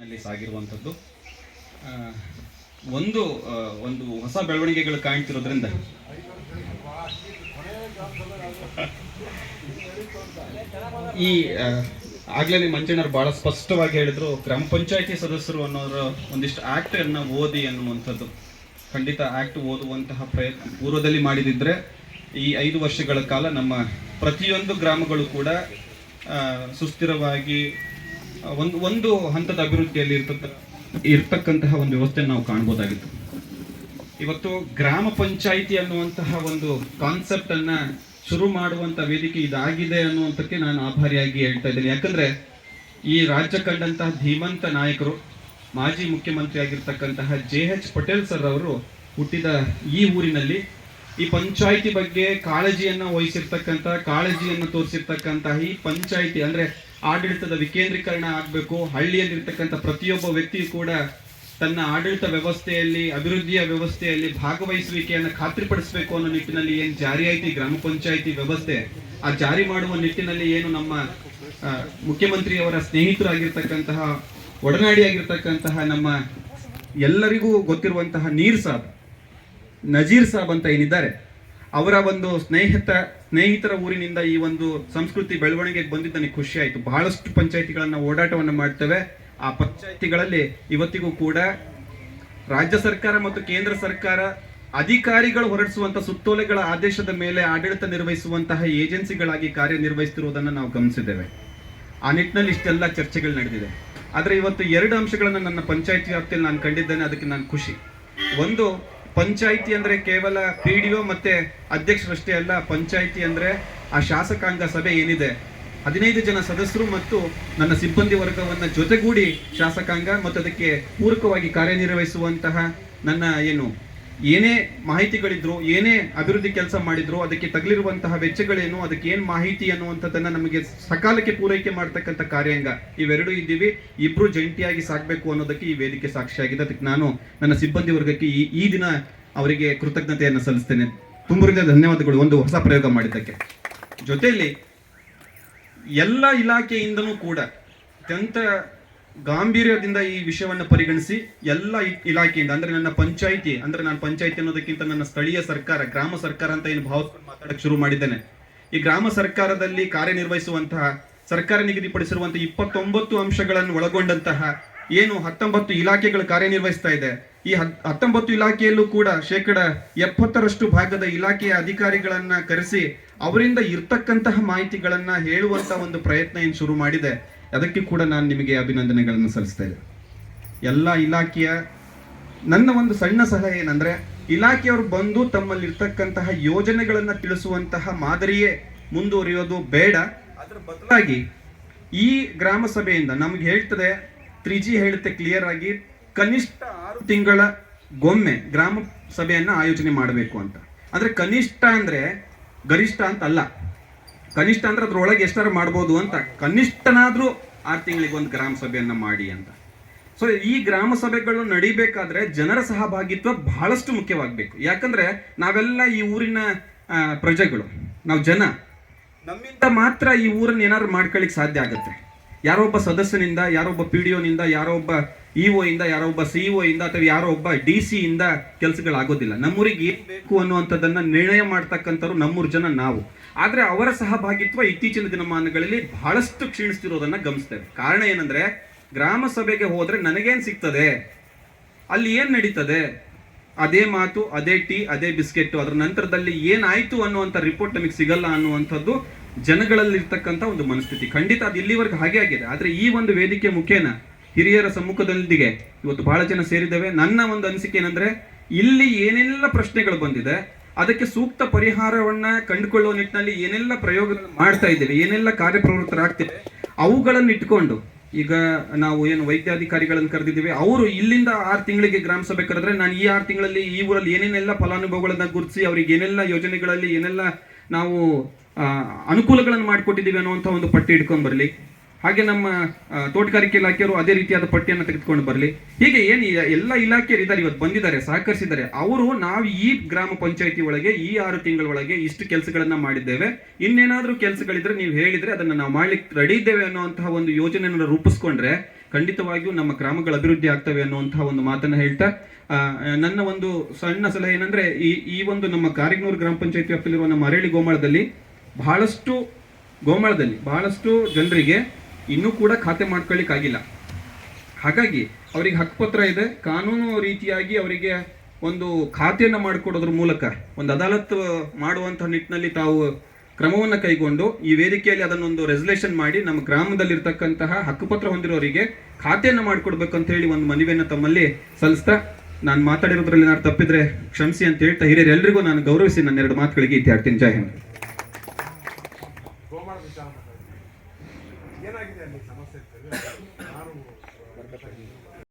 ನಲ್ಲಿ ಸಾಗಿರುವಂಥದ್ದು ಒಂದು ಒಂದು ಹೊಸ ಬೆಳವಣಿಗೆಗಳು ಕಾಣ್ತಿರೋದ್ರಿಂದ. ಈ ಆಗ್ಲೇ ಮಂಜಣ್ಣರು ಬಹಳ ಸ್ಪಷ್ಟವಾಗಿ ಹೇಳಿದ್ರು, ಗ್ರಾಮ ಪಂಚಾಯತಿ ಸದಸ್ಯರು ಅನ್ನೋರು ಒಂದಿಷ್ಟು ಆಕ್ಟ್ ಅನ್ನ ಓದಿ ಅನ್ನುವಂಥದ್ದು. ಖಂಡಿತ ಆಕ್ಟ್ ಓದುವಂತಹ ಪ್ರಯತ್ನ ಪೂರ್ವದಲ್ಲಿ ಮಾಡಿದಿದ್ರೆ, ಈ ಐದು ವರ್ಷಗಳ ಕಾಲ ನಮ್ಮ ಪ್ರತಿಯೊಂದು ಗ್ರಾಮಗಳು ಕೂಡ ಸುಸ್ಥಿರವಾಗಿ ಒಂದು ಒಂದು ಹಂತದ ಅಭಿವೃದ್ಧಿಯಲ್ಲಿ ಇರ್ತಕ್ಕ, ಇರ್ತಕ್ಕಂತಹ ಒಂದು ವ್ಯವಸ್ಥೆಯನ್ನು ನಾವು ಕಾಣ್ಬೋದಾಗಿತ್ತು. ಇವತ್ತು ಗ್ರಾಮ ಪಂಚಾಯಿತಿ ಅನ್ನುವಂತಹ ಒಂದು ಕಾನ್ಸೆಪ್ಟ್ ಅನ್ನ ಶುರು ಮಾಡುವಂತ ವೇದಿಕೆ ಇದಾಗಿದೆ ಅನ್ನುವಂಥಕ್ಕೆ ನಾನು ಆಭಾರಿಯಾಗಿ ಹೇಳ್ತಾ ಇದ್ದೇನೆ. ಯಾಕಂದ್ರೆ ಈ ರಾಜ್ಯ ಕಂಡಂತಹ ಧೀಮಂತ ನಾಯಕರು, ಮಾಜಿ ಮುಖ್ಯಮಂತ್ರಿ ಆಗಿರ್ತಕ್ಕಂತಹ ಜೆ ಎಚ್ ಪಟೇಲ್ ಸರ್ ಅವರು ಹುಟ್ಟಿದ ಈ ಊರಿನಲ್ಲಿ ಈ ಪಂಚಾಯಿತಿ ಬಗ್ಗೆ ಕಾಳಜಿಯನ್ನ ವಹಿಸಿರ್ತಕ್ಕಂತಹ ಕಾಳಜಿಯನ್ನು ತೋರಿಸಿರ್ತಕ್ಕಂತಹ ಈ ಪಂಚಾಯಿತಿ ಅಂದ್ರೆ ಆಡಳಿತದ ವಿಕೇಂದ್ರೀಕರಣ ಆಗಬೇಕು. ಹಳ್ಳಿಯಲ್ಲಿರ್ತಕ್ಕಂಥ ಪ್ರತಿಯೊಬ್ಬ ವ್ಯಕ್ತಿಯು ಕೂಡ ತನ್ನ ಆಡಳಿತ ವ್ಯವಸ್ಥೆಯಲ್ಲಿ, ಅಭಿವೃದ್ಧಿಯ ವ್ಯವಸ್ಥೆಯಲ್ಲಿ ಭಾಗವಹಿಸುವಿಕೆಯನ್ನು ಖಾತ್ರಿಪಡಿಸಬೇಕು ಅನ್ನೋ ನಿಟ್ಟಿನಲ್ಲಿ ಏನು ಜಾರಿ ಐತಿ? ಗ್ರಾಮ ಪಂಚಾಯಿತಿ ವ್ಯವಸ್ಥೆ. ಆ ಜಾರಿ ಮಾಡುವ ನಿಟ್ಟಿನಲ್ಲಿ ಏನು ನಮ್ಮ ಮುಖ್ಯಮಂತ್ರಿಯವರ ಸ್ನೇಹಿತರಾಗಿರ್ತಕ್ಕಂತಹ, ಒಡನಾಡಿಯಾಗಿರ್ತಕ್ಕಂತಹ ನಮ್ಮ ಎಲ್ಲರಿಗೂ ಗೊತ್ತಿರುವಂತಹ ನೀರ್ ಸಾಬ್, ನಜೀರ್ ಸಾಬ್ ಅಂತ ಏನಿದ್ದಾರೆ. ಅವರ ಒಂದು ಸ್ನೇಹಿತ, ಸ್ನೇಹಿತರ ಊರಿನಿಂದ ಈ ಒಂದು ಸಂಸ್ಕೃತಿ ಬೆಳವಣಿಗೆಗೆ ಬಂದಿದ್ದ ನನಗೆ ಖುಷಿ ಆಯಿತು. ಬಹಳಷ್ಟು ಪಂಚಾಯಿತಿಗಳನ್ನು ಓಡಾಟವನ್ನು ಮಾಡ್ತೇವೆ. ಆ ಪಂಚಾಯಿತಿಗಳಲ್ಲಿ ಇವತ್ತಿಗೂ ಕೂಡ ರಾಜ್ಯ ಸರ್ಕಾರ ಮತ್ತು ಕೇಂದ್ರ ಸರ್ಕಾರ ಅಧಿಕಾರಿಗಳು ಹೊರಡಿಸುವಂತ ಸುತ್ತೋಲೆಗಳ ಆದೇಶದ ಮೇಲೆ ಆಡಳಿತ ನಿರ್ವಹಿಸುವಂತಹ ಏಜೆನ್ಸಿಗಳಾಗಿ ಕಾರ್ಯನಿರ್ವಹಿಸುತ್ತಿರುವುದನ್ನು ನಾವು ಗಮನಿಸಿದ್ದೇವೆ. ಆ ನಿಟ್ಟಿನಲ್ಲಿ ಇಷ್ಟೆಲ್ಲ ಚರ್ಚೆಗಳು ನಡೆದಿದೆ. ಆದರೆ ಇವತ್ತು ಎರಡು ಅಂಶಗಳನ್ನು ನನ್ನ ಪಂಚಾಯತಿ ವ್ಯಾಪ್ತಿಯಲ್ಲಿ ನಾನು ಕಂಡಿದ್ದೇನೆ, ಅದಕ್ಕೆ ನಾನು ಖುಷಿ. ಒಂದು ಪಂಚಾಯಿತಿ ಅಂದ್ರೆ ಕೇವಲ ಪಿ ಡಿ ಒ ಮತ್ತೆ ಅಧ್ಯಕ್ಷರಷ್ಟೇ ಅಲ್ಲ, ಪಂಚಾಯಿತಿ ಅಂದ್ರೆ ಆ ಶಾಸಕಾಂಗ ಸಭೆ ಏನಿದೆ? ಹದಿನೈದು ಜನ ಸದಸ್ಯರು ಮತ್ತು ನನ್ನ ಸಿಬ್ಬಂದಿ ವರ್ಗವನ್ನ ಜೊತೆಗೂಡಿ ಶಾಸಕಾಂಗ ಮತ್ತು ಅದಕ್ಕೆ ಪೂರಕವಾಗಿ ಕಾರ್ಯನಿರ್ವಹಿಸುವಂತಹ ನನ್ನ ಏನು ಏನೇ ಮಾಹಿತಿಗಳಿದ್ರು ಏನೇ ಅಭಿವೃದ್ಧಿ ಕೆಲಸ ಮಾಡಿದ್ರು, ಅದಕ್ಕೆ ತಗಲಿರುವಂತಹ ವೆಚ್ಚಗಳೇನು, ಅದಕ್ಕೆ ಏನು ಮಾಹಿತಿ ಅನ್ನುವಂಥದ್ದನ್ನು ನಮಗೆ ಸಕಾಲಕ್ಕೆ ಪೂರೈಕೆ ಮಾಡ್ತಕ್ಕಂಥ ಕಾರ್ಯಾಂಗ ಇವೆರಡೂ ಇದ್ದೀವಿ. ಇಬ್ರು ಜಂಟಿಯಾಗಿ ಸಾಕ್ಬೇಕು ಅನ್ನೋದಕ್ಕೆ ಈ ವೇದಿಕೆ ಸಾಕ್ಷಿಯಾಗಿದೆ. ಅದಕ್ಕೆ ನಾನು ನನ್ನ ಸಿಬ್ಬಂದಿ ವರ್ಗಕ್ಕೆ ಈ ಈ ದಿನ ಅವರಿಗೆ ಕೃತಜ್ಞತೆಯನ್ನು ಸಲ್ಲಿಸ್ತೇನೆ. ತುಂಬರಿಂದ ಧನ್ಯವಾದಗಳು ಒಂದು ಹೊಸ ಪ್ರಯೋಗ ಮಾಡಿದ್ದಕ್ಕೆ. ಜೊತೆಯಲ್ಲಿ ಎಲ್ಲ ಇಲಾಖೆಯಿಂದನೂ ಕೂಡ ಅತ್ಯಂತ ಗಾಂಭೀರ್ಯದಿಂದ ಈ ವಿಷಯವನ್ನು ಪರಿಗಣಿಸಿ ಎಲ್ಲ ಇಲಾಖೆಯಿಂದ, ಅಂದ್ರೆ ನನ್ನ ಪಂಚಾಯಿತಿ, ಅಂದ್ರೆ ನಾನು ಪಂಚಾಯಿತಿ ಅನ್ನೋದಕ್ಕಿಂತ ನನ್ನ ಸ್ಥಳೀಯ ಸರ್ಕಾರ, ಗ್ರಾಮ ಸರ್ಕಾರ ಅಂತ ಏನು ಭಾವಿಸ್ಕೊಂಡು ಮಾತಾಡಕ್ಕೆ ಶುರು ಮಾಡಿದ್ದೇನೆ. ಈ ಗ್ರಾಮ ಸರ್ಕಾರದಲ್ಲಿ ಕಾರ್ಯನಿರ್ವಹಿಸುವಂತಹ, ಸರ್ಕಾರ ನಿಗದಿಪಡಿಸಿರುವಂತಹ ಇಪ್ಪತ್ತೊಂಬತ್ತು ಅಂಶಗಳನ್ನು ಒಳಗೊಂಡಂತಹ ಏನು ಹತ್ತೊಂಬತ್ತು ಇಲಾಖೆಗಳು ಕಾರ್ಯನಿರ್ವಹಿಸ್ತಾ ಇದೆ. ಈ ಹತ್- ಹತ್ತೊಂಬತ್ತು ಇಲಾಖೆಯಲ್ಲೂ ಕೂಡ ಶೇಕಡ ಎಪ್ಪತ್ತರಷ್ಟು ಭಾಗದ ಇಲಾಖೆಯ ಅಧಿಕಾರಿಗಳನ್ನ ಕರೆಸಿ ಅವರಿಂದ ಇರ್ತಕ್ಕಂತಹ ಮಾಹಿತಿಗಳನ್ನ ಹೇಳುವಂತ ಒಂದು ಪ್ರಯತ್ನ ಏನು ಶುರು ಮಾಡಿದೆ. ಅದಕ್ಕೆ ಕೂಡ ನಾನು ನಿಮಗೆ ಅಭಿನಂದನೆಗಳನ್ನು ಸಲ್ಲಿಸ್ತೇನೆ ಎಲ್ಲ ಇಲಾಖೆಯ, ನನ್ನ ಒಂದು ಸಣ್ಣ ಸಲಹೆ ಏನಂದ್ರೆ, ಇಲಾಖೆಯವರು ಬಂದು ತಮ್ಮಲ್ಲಿರ್ತಕ್ಕಂತಹ ಯೋಜನೆಗಳನ್ನು ತಿಳಿಸುವಂತಹ ಮಾದರಿಯೇ ಮುಂದುವರಿಯೋದು ಬೇಡ. ಅದರ ಬದಲಾಗಿ ಈ ಗ್ರಾಮ ಸಭೆಯಿಂದ ನಮ್ಗೆ ಹೇಳ್ತದೆ ತ್ರಿ ಜಿ ಹೇಳುತ್ತೆ ಕ್ಲಿಯರ್ ಆಗಿ, ಕನಿಷ್ಠ ಆರು ತಿಂಗಳ ಗೊಮ್ಮೆ ಗ್ರಾಮ ಸಭೆಯನ್ನು ಆಯೋಜನೆ ಮಾಡಬೇಕು ಅಂತ. ಅಂದ್ರೆ ಕನಿಷ್ಠ ಅಂದ್ರೆ ಗರಿಷ್ಠ ಅಂತ ಅಲ್ಲ. ಕನಿಷ್ಠ ಅಂದ್ರೆ ಅದ್ರೊಳಗೆ ಎಷ್ಟಾರು ಮಾಡ್ಬೋದು ಅಂತ ಕನಿಷ್ಠನಾದ್ರೂ ಆರು ತಿಂಗಳಿಗೆ ಒಂದು ಗ್ರಾಮ ಸಭೆಯನ್ನ ಮಾಡಿ ಅಂತ. ಸೊ ಈ ಗ್ರಾಮ ಸಭೆಗಳು ನಡಿಬೇಕಾದ್ರೆ ಜನರ ಸಹಭಾಗಿತ್ವ ಬಹಳಷ್ಟು ಮುಖ್ಯವಾಗಬೇಕು. ಯಾಕಂದ್ರೆ ನಾವೆಲ್ಲ ಈ ಊರಿನ ಪ್ರಜೆಗಳು, ನಾವು ಜನ, ನಮ್ಮಿಂದ ಮಾತ್ರ ಈ ಊರನ್ನ ಏನಾದ್ರು ಮಾಡ್ಕೊಳ್ಳಿಕ್ ಸಾಧ್ಯ ಆಗುತ್ತೆ. ಒಬ್ಬ ಸದಸ್ಯನಿಂದ ಯಾರೊಬ್ಬ ಪಿ ಡಿ ಒನಿಂದ ಯಾರೋ ಒಬ್ಬ ಒ ಯಾರೋ ಒಬ್ಬ ಸಿ ಇಂದ ಅಥವಾ ಯಾರೋ ಒಬ್ಬ ಡಿ ಸಿ ಇಂದ ಕೆಲಸಗಳಾಗೋದಿಲ್ಲ. ನಮ್ಮೂರಿಗೆ ಏನು ಬೇಕು ಅನ್ನುವಂಥದ್ದನ್ನ ನಿರ್ಣಯ ಮಾಡ್ತಕ್ಕಂಥವ್ರು ನಮ್ಮೂರು ಜನ ನಾವು. ಆದರೆ ಅವರ ಸಹಭಾಗಿತ್ವ ಇತ್ತೀಚಿನ ದಿನಮಾನಗಳಲ್ಲಿ ಬಹಳಷ್ಟು ಕ್ಷೀಣಿಸ್ತಿರೋದನ್ನು ಗಮನಿಸ್ತೇವೆ. ಕಾರಣ ಏನಂದ್ರೆ ಗ್ರಾಮ ಸಭೆಗೆ ಹೋದರೆ ನನಗೇನು ಸಿಗ್ತದೆ? ಅಲ್ಲಿ ಏನು ನಡೀತದೆ? ಅದೇ ಮಾತು, ಅದೇ ಟೀ, ಅದೇ ಬಿಸ್ಕೆಟ್ ಅದರ ನಂತರದಲ್ಲಿ ಏನಾಯ್ತು ಅನ್ನುವಂಥ ರಿಪೋರ್ಟ್ ನಮಗೆ ಸಿಗಲ್ಲ ಅನ್ನುವಂಥದ್ದು ಜನಗಳಲ್ಲಿರ್ತಕ್ಕಂಥ ಒಂದು ಮನಸ್ಥಿತಿ. ಖಂಡಿತ ಅದು ಇಲ್ಲಿವರೆಗೂ ಹಾಗೆ ಆಗಿದೆ. ಆದರೆ ಈ ಒಂದು ವೇದಿಕೆ ಮುಖೇನ ಹಿರಿಯರ ಸಮ್ಮುಖದೊಂದಿಗೆ ಇವತ್ತು ಬಹಳ ಜನ ಸೇರಿದ್ದೇವೆ. ನನ್ನ ಒಂದು ಅನಿಸಿಕೆ ಏನಂದ್ರೆ, ಇಲ್ಲಿ ಏನೆಲ್ಲ ಪ್ರಶ್ನೆಗಳು ಬಂದಿದೆ, ಅದಕ್ಕೆ ಸೂಕ್ತ ಪರಿಹಾರವನ್ನ ಕಂಡುಕೊಳ್ಳುವ ನಿಟ್ಟಿನಲ್ಲಿ ಏನೆಲ್ಲ ಪ್ರಯೋಗ ಮಾಡ್ತಾ ಇದ್ದೇವೆ, ಏನೆಲ್ಲ ಕಾರ್ಯಪ್ರವೃತ್ತರಾಗ್ತಿವೆ, ಅವುಗಳನ್ನು ಇಟ್ಕೊಂಡು, ಈಗ ನಾವು ಏನು ವೈದ್ಯಾಧಿಕಾರಿಗಳನ್ನು ಕರೆದಿದ್ದೀವಿ, ಅವರು ಇಲ್ಲಿಂದ ಆರು ತಿಂಗಳಿಗೆ ಗ್ರಾಮ ಸಭೆ ಕರೆದ್ರೆ ನಾನು ಈ ಆರು ತಿಂಗಳಲ್ಲಿ ಈ ಊರಲ್ಲಿ ಏನೇನೆಲ್ಲ ಫಲಾನುಭವಿಗಳನ್ನ ಗುರುತಿಸಿ, ಅವ್ರಿಗೆ ಏನೆಲ್ಲ ಯೋಜನೆಗಳಲ್ಲಿ ಏನೆಲ್ಲ ನಾವು ಅನುಕೂಲಗಳನ್ನು ಮಾಡಿಕೊಟ್ಟಿದ್ದೀವಿ ಅನ್ನುವಂಥ ಒಂದು ಪಟ್ಟಿ ಇಟ್ಕೊಂಡ್ ಬರಲಿ. ಹಾಗೆ ನಮ್ಮ ತೋಟಗಾರಿಕೆ ಇಲಾಖೆಯವರು ಅದೇ ರೀತಿಯಾದ ಪಟ್ಟಿಯನ್ನು ತೆಗೆದುಕೊಂಡು ಬರಲಿ. ಹೀಗೆ ಏನು ಎಲ್ಲ ಇಲಾಖೆಯರು ಇದ್ದಾರೆ, ಇವತ್ತು ಬಂದಿದ್ದಾರೆ, ಸಹಕರಿಸಿದ್ದಾರೆ. ಅವರು ನಾವು ಈ ಗ್ರಾಮ ಪಂಚಾಯತಿ ಒಳಗೆ ಈ ಆರು ತಿಂಗಳ ಒಳಗೆ ಇಷ್ಟು ಕೆಲಸಗಳನ್ನು ಮಾಡಿದ್ದೇವೆ. ಇನ್ನೇನಾದರೂ ಕೆಲಸಗಳಿದ್ರೆ ನೀವು ಹೇಳಿದ್ರೆ ಅದನ್ನು ನಾವು ಮಾಡ್ಲಿಕ್ಕೆ ರೆಡಿ ಇದ್ದೇವೆ ಅನ್ನುವಂತಹ ಒಂದು ಯೋಜನೆಯನ್ನು ರೂಪಿಸ್ಕೊಂಡ್ರೆ ಖಂಡಿತವಾಗಿಯೂ ನಮ್ಮ ಗ್ರಾಮಗಳು ಅಭಿವೃದ್ಧಿ ಆಗ್ತವೆ ಅನ್ನುವಂತಹ ಒಂದು ಮಾತನ್ನ ಹೇಳ್ತಾ ನನ್ನ ಒಂದು ಸಣ್ಣ ಸಲಹೆ ಏನಂದ್ರೆ ಈ ಈ ಒಂದು ನಮ್ಮ ಕಾರಿಗ್ನೂರು ಗ್ರಾಮ ಪಂಚಾಯತಿ ವ್ಯಾಪ್ತಿಯಲ್ಲಿರುವ ನಮ್ಮ ಅರಳಿ ಗೋಮಾಳದಲ್ಲಿ ಬಹಳಷ್ಟು ಗೋಮಾಳದಲ್ಲಿ ಬಹಳಷ್ಟು ಜನರಿಗೆ ಇನ್ನೂ ಕೂಡ ಖಾತೆ ಮಾಡ್ಕೊಳ್ಳಿಕ್ಕಾಗಿಲ್ಲ ಹಾಗಾಗಿ ಅವರಿಗೆ ಹಕ್ಕುಪತ್ರ ಇದೆ. ಕಾನೂನು ರೀತಿಯಾಗಿ ಅವರಿಗೆ ಒಂದು ಖಾತೆಯನ್ನು ಮಾಡಿಕೊಡೋದ್ರ ಮೂಲಕ, ಒಂದು ಅದಾಲತ್ ಮಾಡುವಂಥ ನಿಟ್ಟಿನಲ್ಲಿ ತಾವು ಕ್ರಮವನ್ನು ಕೈಗೊಂಡು ಈ ವೇದಿಕೆಯಲ್ಲಿ ಅದನ್ನೊಂದು ರೆಸಲ್ಯೂಷನ್ ಮಾಡಿ ನಮ್ಮ ಗ್ರಾಮದಲ್ಲಿರ್ತಕ್ಕಂತಹ ಹಕ್ಕುಪತ್ರ ಹೊಂದಿರೋರಿಗೆ ಖಾತೆಯನ್ನು ಮಾಡಿಕೊಡ್ಬೇಕು ಅಂತ ಹೇಳಿ ಒಂದು ಮನವಿಯನ್ನು ತಮ್ಮಲ್ಲಿ ಸಲ್ಲಿಸ್ತಾ ನಾನು ಮಾತಾಡಿರೋದ್ರಲ್ಲಿ ನಾನು ತಪ್ಪಿದ್ರೆ ಕ್ಷಮಿಸಿ ಅಂತ ಹೇಳ್ತಾ ಹಿರಿಯರೆಲ್ಲರಿಗೂ ನಾನು ಗೌರವಿಸಿ ನನ್ನ ಎರಡು ಮಾತುಗಳಿಗೆ ಇತ್ಯಾಡ್ತೀನಿ ಜೈ ಹಿಂದ್. know that.